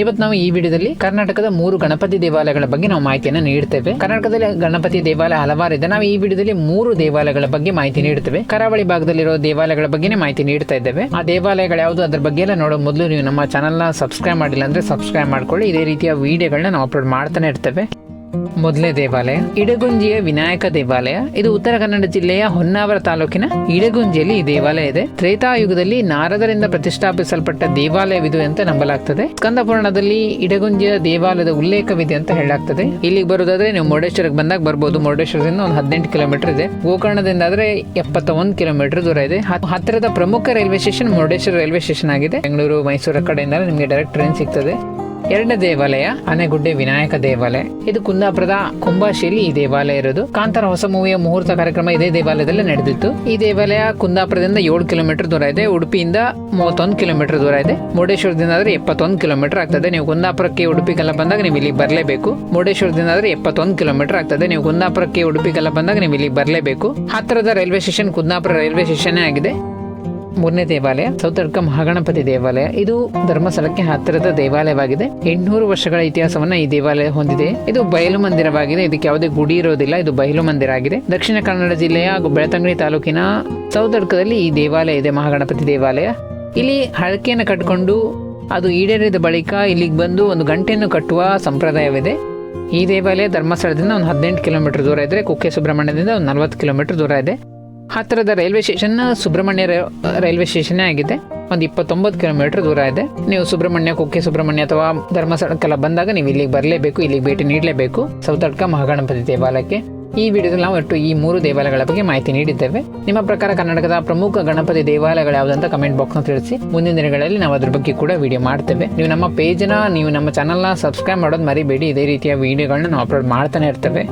ಇವತ್ತು ನಾವು ಈ ವಿಡಿಯೋದಲ್ಲಿ ಕರ್ನಾಟಕದ ಮೂರು ಗಣಪತಿ ದೇವಾಲಯಗಳ ಬಗ್ಗೆ ನಾವು ಮಾಹಿತಿಯನ್ನು ನೀಡುತ್ತೇವೆ ಕರ್ನಾಟಕದಲ್ಲಿ ಗಣಪತಿ ದೇವಾಲಯ ಹಲವಾರು ಇದೆ. ನಾವು ಈ ವಿಡಿಯೋದಲ್ಲಿ ಮೂರು ದೇವಾಲಯಗಳ ಬಗ್ಗೆ ಮಾಹಿತಿ ನೀಡುತ್ತೇವೆ ಕರಾವಳಿ ಭಾಗದಲ್ಲಿರೋ ದೇವಾಲಯಗಳ ಬಗ್ಗೆ ಮಾಹಿತಿ ನೀಡ್ತಾ ಇದ್ದೇವೆ. ಆ ದೇವಾಲಯಗಳು ಯಾವುದು ಅದ್ರ ಬಗ್ಗೆ ಎಲ್ಲ ನೋಡೋ ಮೊದಲು ನೀವು ನಮ್ಮ ಚಾನಲ್ನ ಸಬ್ಸ್ಕ್ರೈಬ್ ಮಾಡಿಲ್ಲ ಅಂದ್ರೆ ಸಬ್ಸ್ಕ್ರೈಬ್ ಮಾಡ್ಕೊಳ್ಳಿ. ಇದೇ ರೀತಿಯ ವಿಡಿಯೋಗಳನ್ನ ನಾವು ಅಪ್ಲೋಡ್ ಮಾಡ್ತಾನೆ ಇರ್ತೇವೆ. ಮೊದಲನೇ ದೇವಾಲಯ, ಇಡಗುಂಜಿಯ ವಿನಾಯಕ ದೇವಾಲಯ, ಇದು ಉತ್ತರ ಕನ್ನಡ ಜಿಲ್ಲೆಯ ಹೊನ್ನಾವರ ತಾಲೂಕಿನ ಇಡಗುಂಜಿಯಲ್ಲಿ ಈ ದೇವಾಲಯ ಇದೆ. ತ್ರೇತಾಯುಗದಲ್ಲಿ ನಾರದರಿಂದ ಪ್ರತಿಷ್ಠಾಪಿಸಲ್ಪಟ್ಟ ದೇವಾಲಯವಿದು ಅಂತ ನಂಬಲಾಗ್ತದೆ. ಸ್ಕಂದಪುರಾಣದಲ್ಲಿ ಇಡಗುಂಜಿಯ ದೇವಾಲಯದ ಉಲ್ಲೇಖವಿದೆ ಅಂತ ಹೇಳಲಾಗ್ತದೆ. ಇಲ್ಲಿಗೆ ಬರೋದಾದ್ರೆ ನೀವು ಮುರುಡೇಶ್ವರಕ್ಕೆ ಬಂದಾಗ ಬರ್ಬೋದು. ಮುರುಡೇಶ್ವರದಿಂದ ಒಂದು ಹದಿನೆಂಟು ಕಿಲೋಮೀಟರ್ ಇದೆ. ಗೋಕರ್ಣದಿಂದ ಆದ್ರೆ ಎಪ್ಪತ್ತ ಒಂದು ಕಿಲೋಮೀಟರ್ ದೂರ ಇದೆ. ಹತ್ತಿರದ ಪ್ರಮುಖ railway station Murudeshwar railway station ಆಗಿದೆ. ಬೆಂಗಳೂರು ಮೈಸೂರು ಕಡೆಯಿಂದ ನಿಮಗೆ ಡೈರೆಕ್ಟ್ ಟ್ರೈನ್ ಸಿಗ್ತದೆ. ಎರಡನೇ ದೇವಾಲಯ, ಆನೆಗುಡ್ಡೆ ವಿನಾಯಕ ದೇವಾಲಯ. ಇದು ಕುಂದಾಪುರದ ಕುಂಭಾಶೈಲಿ ಈ ದೇವಾಲಯ ಇರೋದು. ಕಾಂತಾರ ಹೊಸ ಮೂವಿಯ ಮುಹೂರ್ತ ಕಾರ್ಯಕ್ರಮ ಇದೇ ದೇವಾಲಯದಲ್ಲಿ ನಡೆದಿತ್ತು. ಈ ದೇವಾಲಯ ಕುಂದಾಪುರದಿಂದ ಏಳು ಕಿಲೋಮೀಟರ್ ದೂರ ಇದೆ. ಉಡುಪಿಯಿಂದ ಮೂವತ್ತೊಂದು ಕಿಲೋಮೀಟರ್ ದೂರ ಇದೆ. ಮುರುಡೇಶ್ವರದಿಂದ ಆದ್ರೆ ಎಪ್ಪತ್ತೊಂದು ಕಿಲೋಮೀಟರ್ ಆಗ್ತದೆ. ನೀವು ಕುಂದಾಪುರಕ್ಕೆ ಉಡುಪಿಗೆಲ್ಲ ಬಂದಾಗ ನೀವು ಇಲ್ಲಿ ಬರಲೇಬೇಕು. ಮುರುಡೇಶ್ವರದಿಂದ ಆದ್ರೆ ಎಪ್ಪತ್ತೊಂದು ಕಿಲೋಮೀಟರ್ ಆಗ್ತದೆ. ನೀವು ಕುಂದಾಪುರಕ್ಕೆ ಉಡುಪಿಗೆಲ್ಲ ಬಂದಾಗ ನೀವು ಇಲ್ಲಿ ಬರಲೇಬೇಕು. ಹತ್ತಿರದ railway station Kundapura railway station ಆಗಿದೆ. ಮೂರನೇ ದೇವಾಲಯ, ಸೌತಡ್ಕ ಮಹಾಗಣಪತಿ ದೇವಾಲಯ. ಇದು ಧರ್ಮಸ್ಥಳಕ್ಕೆ ಹತ್ತಿರದ ದೇವಾಲಯವಾಗಿದೆ. ಎಂಟುನೂರು ವರ್ಷಗಳ ಇತಿಹಾಸವನ್ನ ಈ ದೇವಾಲಯ ಹೊಂದಿದೆ. ಇದು ಬಯಲು ಮಂದಿರವಾಗಿದೆ. ಇದಕ್ಕೆ ಯಾವುದೇ ಗುಡಿ ಇರೋದಿಲ್ಲ. ಇದು ಬಯಲು ಮಂದಿರ ಆಗಿದೆ. ದಕ್ಷಿಣ ಕನ್ನಡ ಜಿಲ್ಲೆಯ ಹಾಗೂ ಬೆಳತಂಗಡಿ ತಾಲೂಕಿನ ಸೌತಡ್ಕದಲ್ಲಿ ಈ ದೇವಾಲಯ ಇದೆ, ಮಹಾಗಣಪತಿ ದೇವಾಲಯ. ಇಲ್ಲಿ ಹಳಕೆಯನ್ನು ಕಟ್ಕೊಂಡು ಅದು ಈಡೇರಿದ ಬಳಿಕ ಇಲ್ಲಿಗೆ ಬಂದು ಒಂದು ಗಂಟೆಯನ್ನು ಕಟ್ಟುವ ಸಂಪ್ರದಾಯವಿದೆ. ಈ ದೇವಾಲಯ ಧರ್ಮಸ್ಥಳದಿಂದ ಒಂದು ಹದಿನೆಂಟು ಕಿಲೋಮೀಟರ್ ದೂರ ಇದ್ರೆ, ಕುಕ್ಕೆ ಸುಬ್ರಹ್ಮಣ್ಯದಿಂದ ಒಂದು ನಲವತ್ತು ಕಿಲೋಮೀಟರ್ ದೂರ ಇದೆ. ಹತ್ತಿರದ railway station, Subrahmanya railway station ಆಗಿದೆ. ಒಂದು ಇಪ್ಪತ್ತೊಂಬತ್ತು ಕಿಲೋಮೀಟರ್ ದೂರ ಇದೆ. ನೀವು ಸುಬ್ರಹ್ಮಣ್ಯ, ಕುಕ್ಕೆ ಸುಬ್ರಹ್ಮಣ್ಯ ಅಥವಾ ಧರ್ಮಸ್ಥಳಕ್ಕೆಲ್ಲ ಬಂದಾಗ ನೀವು ಇಲ್ಲಿಗೆ ಬರಲೇಬೇಕು, ಇಲ್ಲಿಗೆ ಭೇಟಿ ನೀಡಲೇಬೇಕು. ಸೌತಡ್ಕ ಮಹಾಗಣಪತಿ ದೇವಾಲಯಕ್ಕೆ. ಈ ವಿಡಿಯೋದಲ್ಲಿ ನಾವು ಒಟ್ಟು ಈ ಮೂರು ದೇವಾಲಯಗಳ ಬಗ್ಗೆ ಮಾಹಿತಿ ನೀಡಿದ್ದೇವೆ. ನಿಮ್ಮ ಪ್ರಕಾರ ಕರ್ನಾಟಕದ ಪ್ರಮುಖ ಗಣಪತಿ ದೇವಾಲಯಗಳು ಯಾವುದಂತ ಕಮೆಂಟ್ ಬಾಕ್ಸ್ನ ತಿಳಿಸಿ. ಮುಂದಿನ ದಿನಗಳಲ್ಲಿ ನಾವು ಅದ್ರ ಬಗ್ಗೆ ಕೂಡ ವಿಡಿಯೋ ಮಾಡ್ತೇವೆ. ನೀವು ನಮ್ಮ ಪೇಜ್ನ ನೀವು ನಮ್ಮ ಚಾನಲ್ನ ಸಬ್ಸ್ಕ್ರೈಬ್ ಮಾಡೋದು ಮರಿಬೇಡಿ. ಇದೇ ರೀತಿಯ ವಿಡಿಯೋಗಳನ್ನ ನಾವು ಅಪ್ಲೋಡ್ ಮಾಡ್ತಾನೆ ಇರ್ತೇವೆ.